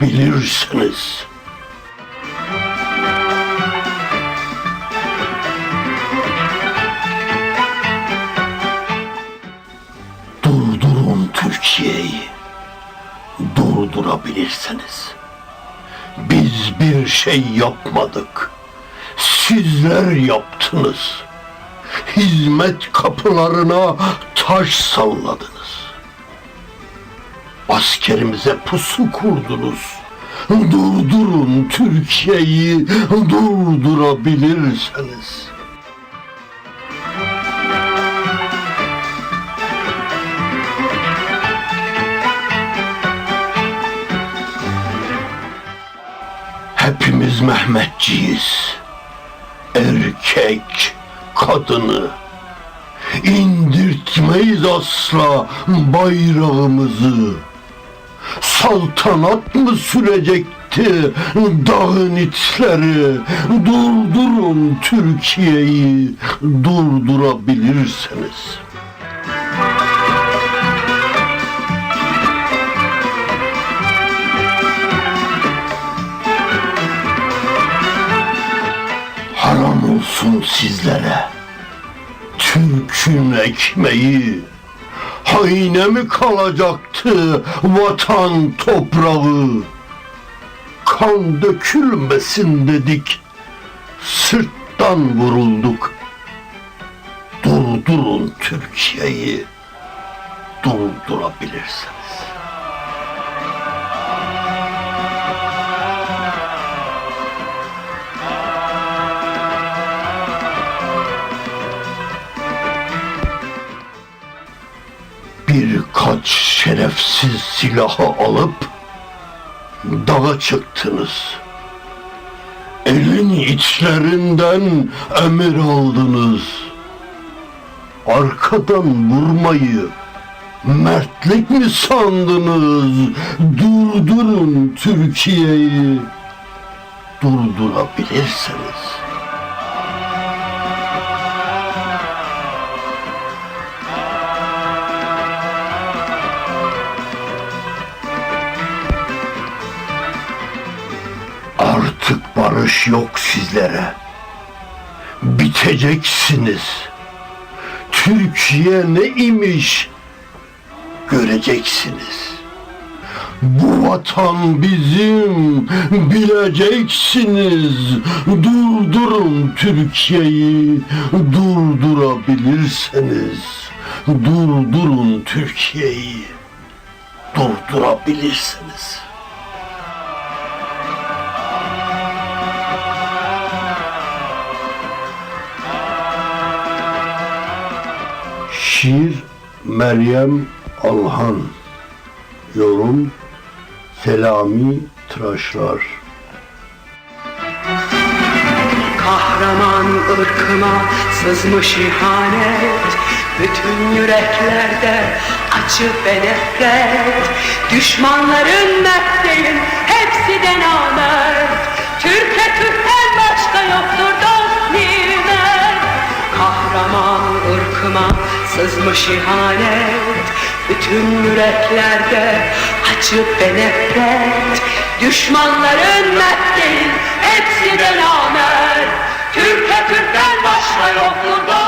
durdurabilirsiniz. Durdurun Türkiye'yi. Durdurabilirsiniz. Biz bir şey yapmadık. Sizler yaptınız. Hizmet kapılarına taş salladınız. Askerimize pusu kurdunuz. Durdurun Türkiye'yi durdurabilirseniz. Hepimiz Mehmetçiyiz. Erkek, kadını. İndirtmeyiz asla bayrağımızı. Saltanat mı sürecekti dağın içleri? Durdurun Türkiye'yi, durdurabilirsiniz. Haram olsun sizlere. Türk'ün ekmeği haine mi kalacaktı vatan toprağı? Kan dökülmesin dedik, sırttan vurulduk. Durdurun Türkiye'yi, durdurabilirsiniz. Birkaç şerefsiz silahı alıp dağa çıktınız. Elin içlerinden emir aldınız. Arkadan vurmayı mertlik mi sandınız? Durdurun Türkiye'yi. Durdurabilirsiniz. Artık barış yok sizlere. Biteceksiniz. Türkiye ne imiş göreceksiniz. Bu vatan bizim bileceksiniz. Durdurun Türkiye'yi durdurabilirseniz. Durdurun Türkiye'yi durdurabilirsiniz. Şiir Meryem Alhan. Yorum Selami Tıraşlar. Kahraman ırkıma sızmış ihanet. Bütün yüreklerde acı ve nefret. Düşmanların mert değil hepsi de namert Türkiye Türk'ten başka yoktur dost nimet. Kahraman ırkıma Sızmış ihanet bütün yüreklerde Acı ve nefret. Düşmanların mert değil Hepsi de namer. Türkiye Kürt'ten başka yok burada